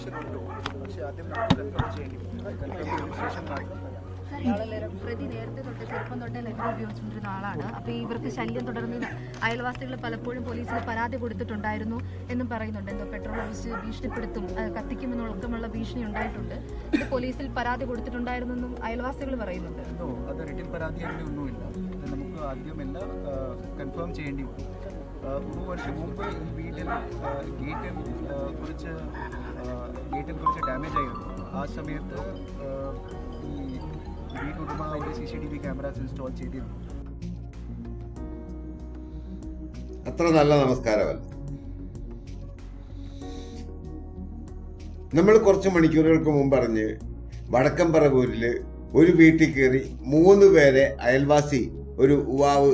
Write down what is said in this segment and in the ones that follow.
പ്രൊവിഷനുണ്ടോ പക്ഷേ ആദ്യം നമുക്ക് കൺഫേം ചെയ്യേണ്ടി വരും. പ്രതി നേരത്തെ തൊട്ട് ചെറുപ്പം തൊട്ടേ ലഹരി ഉപയോഗിച്ചുകൊണ്ടിരുന്ന ആളാണ്. അപ്പൊ ഇവർക്ക് ശല്യം തുടർന്ന് അയൽവാസികൾ പലപ്പോഴും പോലീസിൽ പരാതി കൊടുത്തിട്ടുണ്ടായിരുന്നു എന്നും പറയുന്നുണ്ട്. എന്തോ പെട്രോൾ ഒഴിച്ച് ഭീഷണിപ്പെടുത്തും അത് ഉൾക്കമുള്ള ഭീഷണി ഉണ്ടായിട്ടുണ്ട്. ഇത് പോലീസിൽ പരാതി കൊടുത്തിട്ടുണ്ടായിരുന്നു എന്നും അയൽവാസികൾ പറയുന്നുണ്ട്. അത് റിട്ടേൺ പരാതി ഒന്നുമില്ല. നമുക്ക് എല്ലാം കൺഫേം ചെയ്യേണ്ടി ആ, ഒരു വർഷം മുമ്പ് ഈ വീട്ടിൽ ഗേറ്റിൽ കുറച്ച് ഗേറ്റിൽ കുറച്ച് ഡാമേജ് ആയിരുന്നു. ആ സമയത്ത് ഈ വീട്ടുടമ അവിടെ C C T V cameras install ചെയ്തിരുന്നു. അത്ര നല്ല നമസ്കാരമല്ല. നമ്മൾ കുറച്ച് മണിക്കൂറുകൾക്ക് മുമ്പ് അറിഞ്ഞ് വടക്കം പറവൂരിൽ ഒരു വീട്ടിൽ കയറി മൂന്ന് പേരെ അയൽവാസി ഒരു ഉവാവ്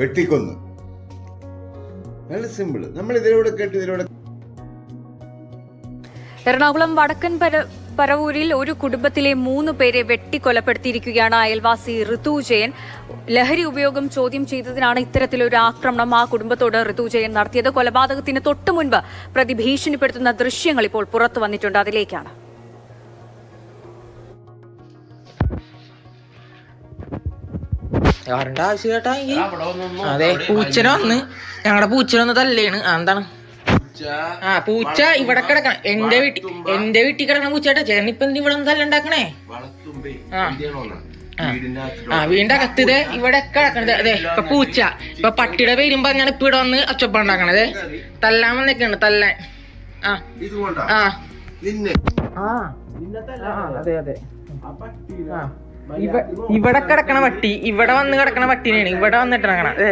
വെട്ടിക്കൊന്നു. വളരെ സിമ്പിൾ നമ്മൾ ഇതിലൂടെ കേട്ട് ഇതിലൂടെ എറണാകുളം വടക്കൻ പര പരവൂരിൽ ഒരു കുടുംബത്തിലെ മൂന്ന് പേരെ വെട്ടിക്കൊലപ്പെടുത്തിയിരിക്കുകയാണ് അയൽവാസി ഋതു ജയൻ. ലഹരി ഉപയോഗം ചോദ്യം ചെയ്തതിനാണ് ഇത്തരത്തിലൊരു ആക്രമണം ആ കുടുംബത്തോട് ഋതു ജയൻ നടത്തിയത്. കൊലപാതകത്തിന് തൊട്ടു മുൻപ് പ്രതി ഭീഷണിപ്പെടുത്തുന്ന ദൃശ്യങ്ങൾ ഇപ്പോൾ പുറത്തു വന്നിട്ടുണ്ട്. അതിലേക്കാണ്. ആവശ്യം കേട്ടാ അതെ പൂച്ചനെ വന്ന്. ഞങ്ങളുടെ പൂച്ചനെ ഒന്ന് തല്ലേണ്. എന്താണ് ആ പൂച്ച ഇവിടെ കിടക്കണം. എന്റെ വീട്ടിൽ എന്റെ വീട്ടിൽ കിടക്കണ പൂച്ചേട്ടാ ചേട്ടൻ ഇപ്പൊ ഇവിടെ എന്തല്ല ഉണ്ടാക്കണേ? ആ. ആ. വീടിന്റെ അകത്ത് ഇതേ ഇവിടെ കിടക്കണത്. അതെ ഇപ്പൊ പൂച്ച. ഇപ്പൊ പട്ടിയുടെ പേരും പറഞ്ഞാണ് ഇപ്പൊ ഇവിടെ വന്ന് അച്ചപ്പം ഉണ്ടാക്കണത്. തല്ലാൻ വന്നേക്കാണ് തല്ലാൻ. ആ. ആ. അതെ അതെ. ഇവിടെ കിടക്കണ പട്ടി. ഇവിടെ വന്ന് കിടക്കണ പട്ടിനെയാണ്. ഇവിടെ വന്നിട്ട് ഇറങ്ങണ അതെ.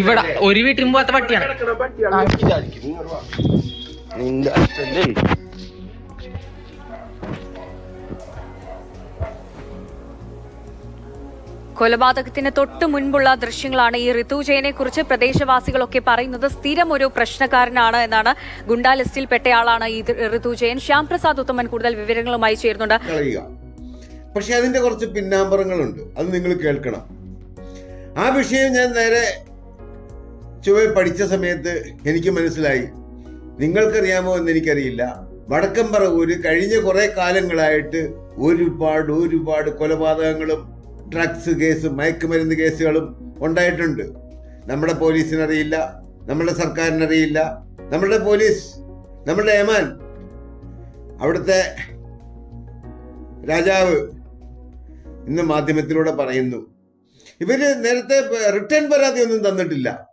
ഇവിടെ ഒരു വീട്ടിലും പോവാത്ത പട്ടിയാണ്. കൊലപാതകത്തിന് തൊട്ട് മുൻപുള്ള ദൃശ്യങ്ങളാണ് ഈ ഋതു ജയനെ കുറിച്ച് പ്രദേശവാസികളൊക്കെ പറയുന്നത്. സ്ഥിരം ഒരു പ്രശ്നക്കാരനാണ് എന്നാണ് ഗുണ്ടാ ലിസ്റ്റിൽ പെട്ടയാളാണ് ഈ ഋതുജയൻ. ശ്യാം പ്രസാദ് ഉത്തമൻ കൂടുതൽ വിവരങ്ങളുമായി ചേരുന്നുണ്ട്. പക്ഷെ അതിന്റെ കുറച്ച് പിന്നാമ്പറങ്ങളുണ്ട്. അത് നിങ്ങൾ കേൾക്കണം. ആ വിഷയം ഞാൻ നേരെ ചുവ പഠിച്ച സമയത്ത് എനിക്ക് മനസ്സിലായി. നിങ്ങൾക്കറിയാമോ എന്ന് എനിക്കറിയില്ല. വടക്കം പറവൂര് കഴിഞ്ഞ കുറെ കാലങ്ങളായിട്ട് ഒരുപാട് ഒരുപാട് കൊലപാതകങ്ങളും ഡ്രഗ്സ് കേസും മയക്കുമരുന്ന് കേസുകളും ഉണ്ടായിട്ടുണ്ട്. നമ്മുടെ പോലീസിനറിയില്ല നമ്മുടെ സർക്കാരിനറിയില്ല നമ്മുടെ പോലീസ് നമ്മുടെ ഏമാൻ അവിടുത്തെ രാജാവ് ഇന്ന് മാധ്യമത്തിലൂടെ പറയുന്നു. ഇവർ നേരത്തെ റിട്ടേൺ പരാതി ഒന്നും തന്നിട്ടില്ല.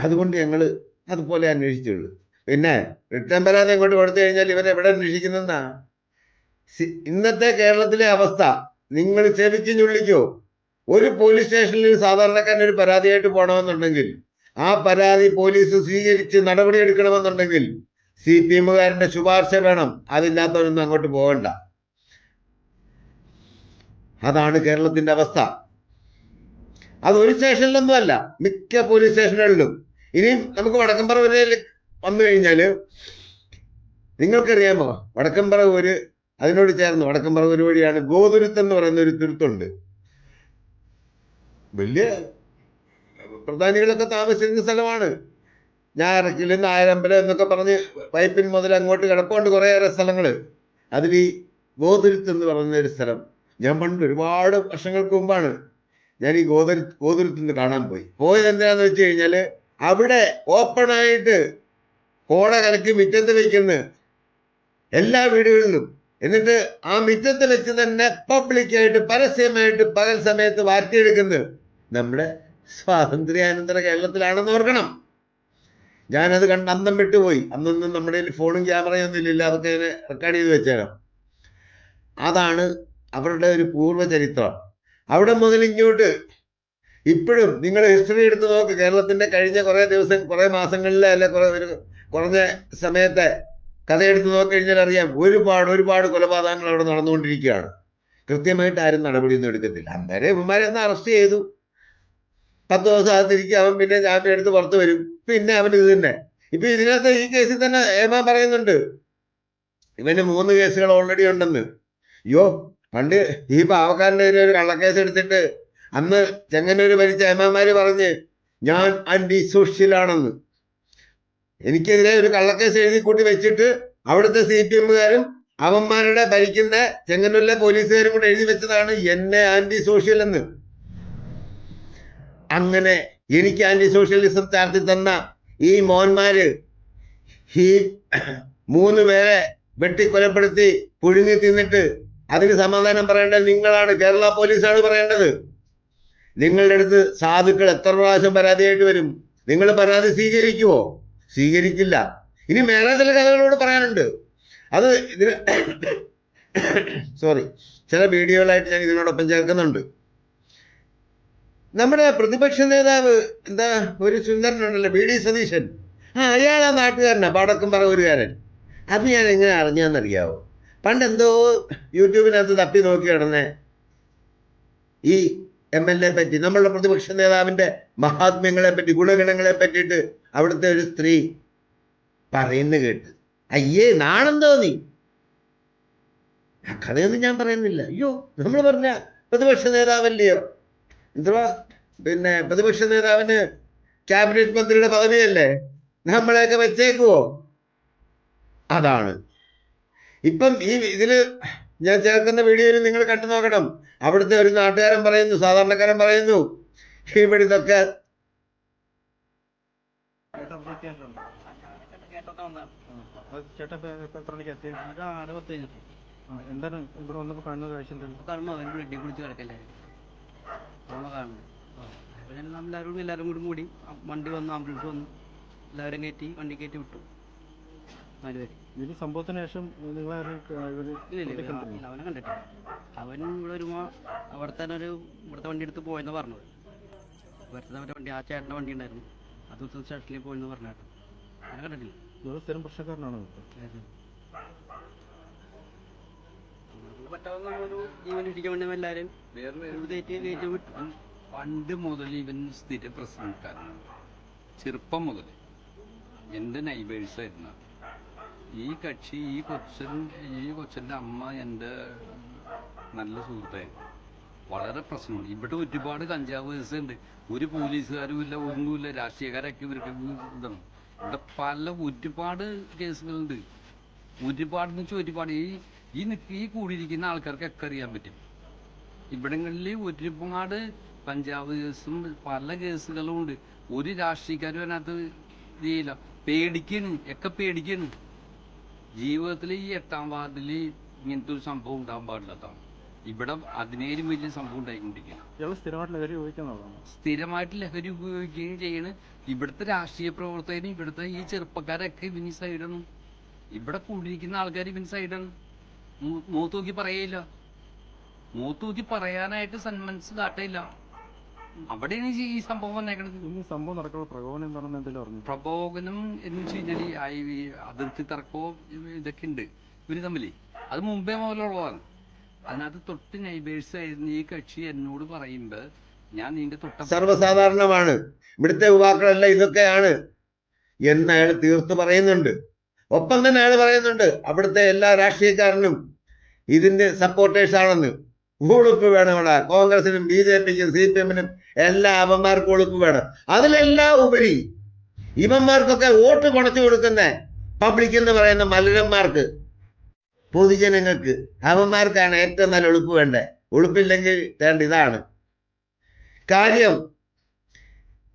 അതുകൊണ്ട് ഞങ്ങൾ അതുപോലെ അന്വേഷിച്ചുള്ളൂ. പിന്നെ റിട്ടേൺ പരാതി അങ്ങോട്ട് കൊടുത്തു കഴിഞ്ഞാൽ ഇവരെ എവിടെ അന്വേഷിക്കുന്നെന്നാ? ഇന്നത്തെ കേരളത്തിലെ അവസ്ഥ നിങ്ങൾ ചെവിക്ക് ഞുള്ളിക്കോ? ഒരു പോലീസ് സ്റ്റേഷനിൽ സാധാരണക്കാരൻ ഒരു പരാതിയായിട്ട് പോകണമെന്നുണ്ടെങ്കിൽ ആ പരാതി പോലീസ് സ്വീകരിച്ച് നടപടി എടുക്കണമെന്നുണ്ടെങ്കിൽ സി പി എമ്മുകാരന്റെ ശുപാർശ വേണം. അതില്ലാത്തവരൊന്നും അങ്ങോട്ട് പോകണ്ട. അതാണ് കേരളത്തിന്റെ അവസ്ഥ. അത് ഒരു സ്റ്റേഷനിലൊന്നും അല്ല മിക്ക പോലീസ് സ്റ്റേഷനുകളിലും. ഇനിയും നമുക്ക് വടക്കമ്പറവൂരിൽ വന്നു കഴിഞ്ഞാൽ നിങ്ങൾക്കറിയാമോ? വടക്കമ്പറവൂര് അതിനോട് ചേർന്ന് വടക്കമ്പറവൂര് വഴിയാണ്. ഗോതുരുത്ത് എന്ന് പറയുന്ന ഒരു തുരുത്തുണ്ട് വലിയ പ്രധാനികളൊക്കെ താമസിക്കുന്ന സ്ഥലമാണ്. ഞായറക്കിലും നായരമ്പലം എന്നൊക്കെ പറഞ്ഞ് പൈപ്പിൻ മുതൽ അങ്ങോട്ട് കിടപ്പുണ്ട് കുറേയേറെ സ്ഥലങ്ങൾ അതിൽ ഈ ഗോതുരുത്ത് എന്ന് പറയുന്ന ഒരു സ്ഥലം ഞാൻ പണ്ട് ഒരുപാട് വർഷങ്ങൾക്ക് മുമ്പാണ് ഞാൻ ഈ ഗോദര ഗോതുരത്തിന് കാണാൻ പോയി. പോയത് എന്തിനാന്ന് വെച്ച് കഴിഞ്ഞാൽ അവിടെ ഓപ്പണായിട്ട് കോട കലക്കി മുറ്റത്ത് വെക്കുന്ന എല്ലാ വീടുകളിലും. എന്നിട്ട് ആ മുറ്റത്ത് വെച്ച് തന്നെ പബ്ലിക്കായിട്ട് പരസ്യമായിട്ട് പകൽ സമയത്ത് വാർത്തയെടുക്കുന്നത് നമ്മുടെ സ്വാതന്ത്ര്യാനന്തര കേരളത്തിലാണെന്ന് ഓർക്കണം. ഞാനത് കണ്ട് അന്തം വിട്ടുപോയി അന്നൊന്നും നമ്മുടെ ഫോണും ക്യാമറയും ഒന്നും ഇല്ല. അതൊക്കെ റെക്കോർഡ് ചെയ്ത് വെച്ചേക്കാം അതാണ് അവരുടെ ഒരു പൂർവ ചരിത്രം അവിടെ മുതൽ ഇങ്ങോട്ട്. ഇപ്പോഴും നിങ്ങൾ ഹിസ്റ്ററി എടുത്ത് നോക്ക്. കേരളത്തിന്റെ കഴിഞ്ഞ കുറേ ദിവസം കുറേ മാസങ്ങളിലെ അല്ലെ കുറേ ഒരു കുറഞ്ഞ സമയത്തെ കഥ എടുത്ത് നോക്കി കഴിഞ്ഞാൽ അറിയാം ഒരുപാട് ഒരുപാട് കൊലപാതകങ്ങൾ അവിടെ നടന്നുകൊണ്ടിരിക്കുകയാണ്. കൃത്യമായിട്ട് ആരും നടപടിയൊന്നും എടുക്കത്തില്ല. അന്നേരം ഇവന്മാരെ ഒന്ന് അറസ്റ്റ് ചെയ്തു. പത്ത് ദിവസം അകത്തിരിക്കും. അവൻ പിന്നെ ജാമ്യം എടുത്ത് പുറത്ത് വരും. പിന്നെ അവൻ ഇത് തന്നെ. ഇപ്പൊ ഇതിനകത്ത് ഈ കേസിൽ തന്നെ ഏമാ പറയുന്നുണ്ട്. ഇവന് മൂന്ന് കേസുകൾ ഓൾറെഡി ഉണ്ടെന്ന്. അയ്യോ പണ്ട് ഈ പാവക്കാരന്റെ ഒരു കള്ളക്കേസ് എടുത്തിട്ട് അന്ന് ചെങ്ങന്നൂർ ഭരിച്ച എമ്മമാര് പറഞ്ഞ് ഞാൻ ആന്റി സോഷ്യലാണെന്ന് എനിക്കെതിരെ ഒരു കള്ളക്കേസ് എഴുതി കൂട്ടി വെച്ചിട്ട് അവിടുത്തെ സി പി എമ്മുകാരും അവന്മാരുടെ ഭരിക്കുന്ന ചെങ്ങന്നൂരിലെ പോലീസുകാരും കൂടെ എഴുതി വെച്ചതാണ് എന്നെ ആന്റി സോഷ്യൽ എന്ന് അങ്ങനെ എനിക്ക് ആന്റി സോഷ്യലിസം ചാർത്തി തന്ന ഈ മോന്മാര് ഈ മൂന്ന് പേരെ വെട്ടിക്കൊലപ്പെടുത്തി പുഴുങ്ങി തിന്നിട്ട് അതിന് സമാധാനം പറയേണ്ടത് നിങ്ങളാണ്. കേരള പോലീസാണ് പറയേണ്ടത്. നിങ്ങളുടെ അടുത്ത് സാധുക്കൾ എത്ര പ്രാവശ്യം പരാതിയായിട്ട് വരും? നിങ്ങൾ പരാതി സ്വീകരിക്കുമോ സ്വീകരിക്കില്ല. ഇനി വേറെ ചില കഥകളോട് പറയാനുണ്ട്. അത് ഇതിന് സോറി ചില വീഡിയോകളായിട്ട് ഞാൻ ഇതിനോടൊപ്പം ചേർക്കുന്നുണ്ട്. നമ്മുടെ പ്രതിപക്ഷ നേതാവ് എന്താ? ഒരു സുന്ദരനുണ്ടല്ലോ ബി ഡി സതീശൻ. ആ അയാൾ ആ പറ പാടക്കം പറവൂരുകാരൻ. അത് ഞാൻ എങ്ങനെ അറിഞ്ഞാന്നറിയാവോ? പണ്ട് എന്തോ യൂട്യൂബിനകത്ത് തപ്പി നോക്കി കിടന്നേ ഈ എം എൽ എ പറ്റി നമ്മളുടെ പ്രതിപക്ഷ നേതാവിന്റെ മഹാത്മ്യങ്ങളെ പറ്റി ഗുണഗണങ്ങളെ പറ്റിയിട്ട് അവിടുത്തെ ഒരു സ്ത്രീ പറയുന്നു കേട്ട്. അയ്യേ നാണം നീ കഥയൊന്നും ഞാൻ പറയുന്നില്ല. അയ്യോ നമ്മൾ പറഞ്ഞ പ്രതിപക്ഷ നേതാവല്ലയോ എന്തുവാ? പിന്നെ പ്രതിപക്ഷ നേതാവിന് ക്യാബിനറ്റ് മന്ത്രിയുടെ പദവിയല്ലേ? നമ്മളെയൊക്കെ വെച്ചേക്കുവോ? അതാണ്. ഇപ്പം ഈ ഇതിൽ ഞാൻ ചേർക്കുന്ന വീഡിയോയിൽ നിങ്ങൾ കണ്ടു നോക്കണം. അവിടുത്തെ ഒരു നാട്ടുകാരൻ പറയുന്നു സാധാരണക്കാരൻ പറയുന്നു ഇവിടെ ഇതൊക്കെ എല്ലാവരും എല്ലാവരും കൂടി ആ വണ്ടി വന്നു ആംബുലൻസ് വന്നു എല്ലാവരും കയറ്റി വണ്ടി കയറ്റി വിട്ടു. നാല് ഇതിന് സംഭവത്തിന് ശേഷം നിങ്ങളാരും ഇല്ല അവനെ കണ്ടിട്ടില്ല. അവൻ ഇവിടെ വരുമ്പോൾ അവിടെ തന്നെ ഒരു ഇവിടുത്തെ വണ്ടി എടുത്ത് പോയെന്ന് പറഞ്ഞത്. ഇവിടുത്തെ അവന്റെ വണ്ടി ആ ചേട്ടന്റെ വണ്ടി ഉണ്ടായിരുന്നു. അത് ദിവസം സ്റ്റേഷനിൽ പോയെന്ന് അവനെ കണ്ടിട്ടില്ല. ഇവർ സ്ഥിരം പ്രശ്നക്കാരനാണോ പറ്റാവുന്ന ഒരു ജീവൻ വേണ്ടി എല്ലാവരും പണ്ട് മുതൽ ഇവൻ സ്ഥിര പ്രശ്നക്കാരനാണ്. ചെറുപ്പം മുതൽ. എന്റെ നൈബേഴ്സായിരുന്നു ഈ കക്ഷി ഈ കൊച്ചൻ ഈ കൊച്ചന്റെ അമ്മ എന്റെ നല്ല സുഹൃത്തായിരുന്നു വളരെ പ്രശ്നമാണ്. ഇവിടെ ഒരുപാട് കഞ്ചാവ് കേസുണ്ട്. ഒരു പോലീസുകാരും ഇല്ല ഒന്നുമില്ല. രാഷ്ട്രീയക്കാരൊക്കെ ഇവർക്ക് ഇതാണ്. ഇവിടെ പല ഒരുപാട് കേസുകളുണ്ട്. ഒരുപാടെന്ന് വെച്ചാൽ ഒരുപാട്. ഈ ഈ നിൽക്ക് ഈ കൂടിയിരിക്കുന്ന ആൾക്കാർക്കൊക്കെ അറിയാൻ പറ്റും. ഇവിടങ്ങളിൽ ഒരുപാട് പഞ്ചാബ് കേസും പല കേസുകളും ഉണ്ട് ഒരു രാഷ്ട്രീയക്കാരും അതിനകത്ത് ചെയ്യില്ല പേടിക്കാണ്. ഒക്കെ പേടിക്കാണ്. ജീവിതത്തിൽ ഈ എട്ടാം വാർഡിൽ ഇങ്ങനത്തെ ഒരു സംഭവം ഉണ്ടാകാൻ പാടില്ലാത്തതാണ് ഇവിടെ അതിനേലും വലിയ സംഭവം ഉണ്ടായിക്കൊണ്ടിരിക്കുകയാണ്. സ്ഥിരമായിട്ട് ലഹരി ഉപയോഗിക്കുന്നതാണ് സ്ഥിരമായിട്ട് ലഹരി ഉപയോഗിക്കുകയും ചെയ്യണ്. ഇവിടുത്തെ രാഷ്ട്രീയ പ്രവർത്തകരും ഇവിടുത്തെ ഈ ചെറുപ്പക്കാരൊക്കെ ഇവന് സൈഡാണ്. ഇവിടെ കൂടിയിരിക്കുന്ന ആൾക്കാർ ഇവന് സൈഡാണ്. മൂത്തൂക്കി പറയില്ല മൂത്തൂക്കി പറയാനായിട്ട് സന്മനസ് കാട്ടയില്ല അവിടെയാണ് ഈ- ഈ സംഭവം വന്നേക്കണത്. ഈ സംഭവം നടക്കുന്ന പ്രകോപനം എന്താണെന്ന് എന്തെങ്കിലും അറിഞ്ഞു? പ്രകോപനം എന്ന് വെച്ച് കഴിഞ്ഞാൽ ഈ അതിർത്തി തർക്കവും ഇതൊക്കെ ഉണ്ട്. ഇവർ തമ്മിൽ അത് മുമ്പേ മുതലുള്ളതാണ്. അതിനകത്ത് തൊട്ട് നൈബേഴ്സ് ആയിരുന്നു ഈ കക്ഷി എന്നോട് പറയുമ്പോൾ ഞാൻ നിന്റെ തൊട്ട സർവസാധാരണമാണ്. ഇവിടുത്തെ യുവാക്കളെല്ലാം ഇതൊക്കെയാണ് എന്ന് അയാൾ തീർത്ത് പറയുന്നുണ്ട്. ഒപ്പം തന്നെ അയാൾ പറയുന്നുണ്ട് അവിടുത്തെ എല്ലാ രാഷ്ട്രീയക്കാരനും ഇതിന്റെ സപ്പോർട്ടേഴ്സ് ആണെന്ന്. ഭൂളിപ്പ് വേണം ഇവിടെ. കോൺഗ്രസിനും ബി ജെ പിക്കും സി പി എമ്മിനും എല്ലാ അവന്മാർക്കും ഒളിപ്പ് വേണം. അതിലെല്ലാം ഉപരി ഇവന്മാർക്കൊക്കെ വോട്ട് കൊണച്ചു കൊടുക്കുന്ന പബ്ലിക് എന്ന് പറയുന്ന മലരന്മാർക്ക് പൊതുജനങ്ങൾക്ക് അവന്മാർക്കാണ് ഏറ്റവും നല്ല ഒളിപ്പ് വേണ്ടേ ഒളിപ്പില്ലെങ്കിൽ വേണ്ട ഇതാണ്. കാര്യം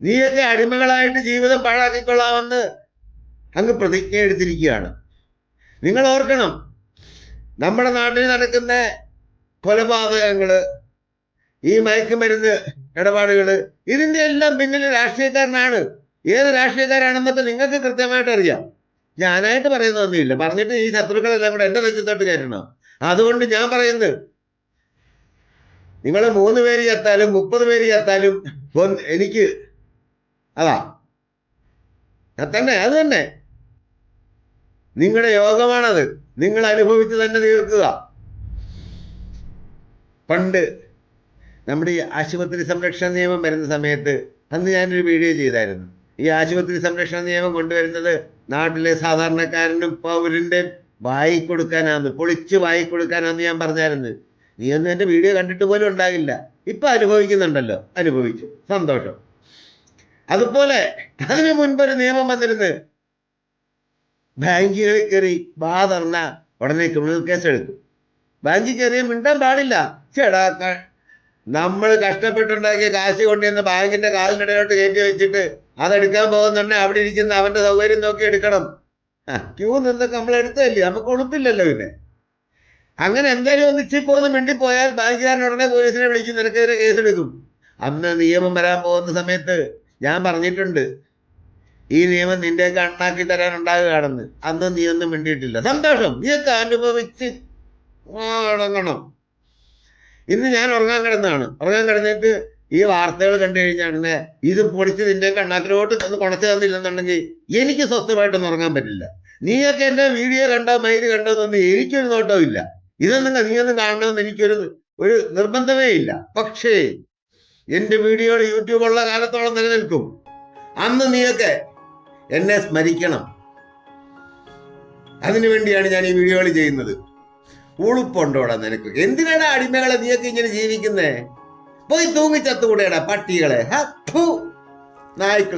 നീയൊക്കെ അടിമകളായിട്ട് ജീവിതം പാഴാക്കിക്കൊള്ളാമെന്ന് അങ്ങ് പ്രതിജ്ഞ എടുത്തിരിക്കുകയാണ് നിങ്ങൾ ഓർക്കണം നമ്മുടെ നാട്ടിൽ നടക്കുന്ന കൊലപാതകങ്ങൾ ഈ മയക്കുമരുന്ന് ഇടപാടുകൾ ഇതിന്റെ എല്ലാം പിന്നിൽ രാഷ്ട്രീയക്കാരനാണ്. ഏത് രാഷ്ട്രീയക്കാരാണെന്നൊക്കെ നിങ്ങൾക്ക് കൃത്യമായിട്ട് അറിയാം. ഞാനായിട്ട് പറയുന്നതൊന്നുമില്ല പറഞ്ഞിട്ട് ഈ ശത്രുക്കളെല്ലാം കൂടെ എന്റെ നെഞ്ചത്തോട്ട് കയറ്റണം. അതുകൊണ്ട് ഞാൻ പറയുന്നത് നിങ്ങൾ മൂന്ന് പേര് ചത്താലും മുപ്പത് പേര് ചത്താലും എനിക്ക് അതാ. അത് തന്നെ അത് തന്നെ. നിങ്ങളുടെ യോഗമാണത്. നിങ്ങൾ അനുഭവിച്ച് തന്നെ തീർക്കുക. പണ്ട് നമ്മുടെ ഈ ആശുപത്രി സംരക്ഷണ നിയമം വരുന്ന സമയത്ത് അന്ന് ഞാനൊരു വീഡിയോ ചെയ്തായിരുന്നു. ഈ ആശുപത്രി സംരക്ഷണ നിയമം കൊണ്ടുവരുന്നത് നാട്ടിലെ സാധാരണക്കാരനും പൗരന്റെ വായി കൊടുക്കാനാന്ന് പൊളിച്ച് വായി കൊടുക്കാനാന്ന് ഞാൻ പറഞ്ഞായിരുന്നു. നീ ഒന്നും എന്റെ വീഡിയോ കണ്ടിട്ട് പോലും ഉണ്ടാകില്ല. ഇപ്പം അനുഭവിക്കുന്നുണ്ടല്ലോ. അനുഭവിച്ചു. സന്തോഷം. അതുപോലെ അതിനു മുൻപൊരു നിയമം വന്നിരുന്നു ബാങ്കുകളിൽ കയറി ബാ തറന്ന ഉടനെ ക്രിമിനൽ കേസ് എടുക്കും ബാങ്കിൽ കയറിയ മിണ്ടാൻ പാടില്ല. ചേടാ നമ്മൾ കഷ്ടപ്പെട്ടുണ്ടാക്കിയ കാശ് കൊണ്ടുവന്ന് ബാങ്കിന്റെ കാലിനിടയിലോട്ട് കയറ്റി വെച്ചിട്ട് അതെടുക്കാൻ പോകുന്നുണ്ടെ അവിടെ ഇരിക്കുന്ന അവന്റെ സൗകര്യം നോക്കി എടുക്കണം. ആ ക്യൂ നിന്നൊക്കെ നമ്മൾ എടുത്തല്ലേ നമുക്ക് ഉണപ്പില്ലല്ലോ പിന്നെ. അങ്ങനെ എന്തായാലും ഒന്ന് ഇച്ചിരി പോകുന്ന മിണ്ടിപ്പോയാൽ ബാങ്കുകാരൻ ഉടനെ പോലീസിനെ വിളിക്കും നിനക്കെതിരെ കേസെടുക്കും. അന്ന് നിയമം വരാൻ പോകുന്ന സമയത്ത് ഞാൻ പറഞ്ഞിട്ടുണ്ട് ഈ നിയമം നിന്റെയൊക്കെ അണ്ണാക്കി തരാൻ ഉണ്ടാകുകയാണെന്ന്. അന്ന് നീ ഒന്നും മിണ്ടിയിട്ടില്ല. സന്തോഷം. നീയൊക്കെ അനുഭവിച്ച് ഉറങ്ങണം ഇന്ന് ഞാൻ ഉറങ്ങാൻ കിടന്നാണ് ഉറങ്ങാൻ കിടന്നിട്ട് ഈ വാർത്തകൾ കണ്ടു കഴിഞ്ഞാൽ ഇത് പൊടിച്ച് നിന്റെ കണ്ണാക്കിലോട്ട് തന്ന് കുണച്ചു തന്നില്ലെന്നുണ്ടെങ്കിൽ എനിക്ക് സ്വസ്ഥമായിട്ടൊന്നും ഉറങ്ങാൻ പറ്റില്ല. നീയൊക്കെ എന്റെ വീഡിയോ കണ്ടോ മൈൽ കണ്ടോന്നൊന്നും എനിക്കൊരു നോട്ടവും ഇല്ല. ഇതൊന്നും നീയൊന്നും കാണണമെന്ന് എനിക്കൊരു ഒരു നിർബന്ധമേ ഇല്ല. പക്ഷേ എന്റെ വീഡിയോ യൂട്യൂബുള്ള കാലത്തോളം നിലനിൽക്കും. അന്ന് നീയൊക്കെ എന്നെ സ്മരിക്കണം. അതിനു വേണ്ടിയാണ് ഞാൻ ഈ വീഡിയോകൾ ചെയ്യുന്നത്. ഉളുപ്പുണ്ടോടാ നിനക്ക്? എന്തിനാടാ അടിമകളെ നീയൊക്കെ ഇങ്ങനെ ജീവിക്കുന്നേ? പോയി തൂങ്ങിച്ചത്തുകൂടെയാടാ പട്ടികളെ. നായ്ക്കൾ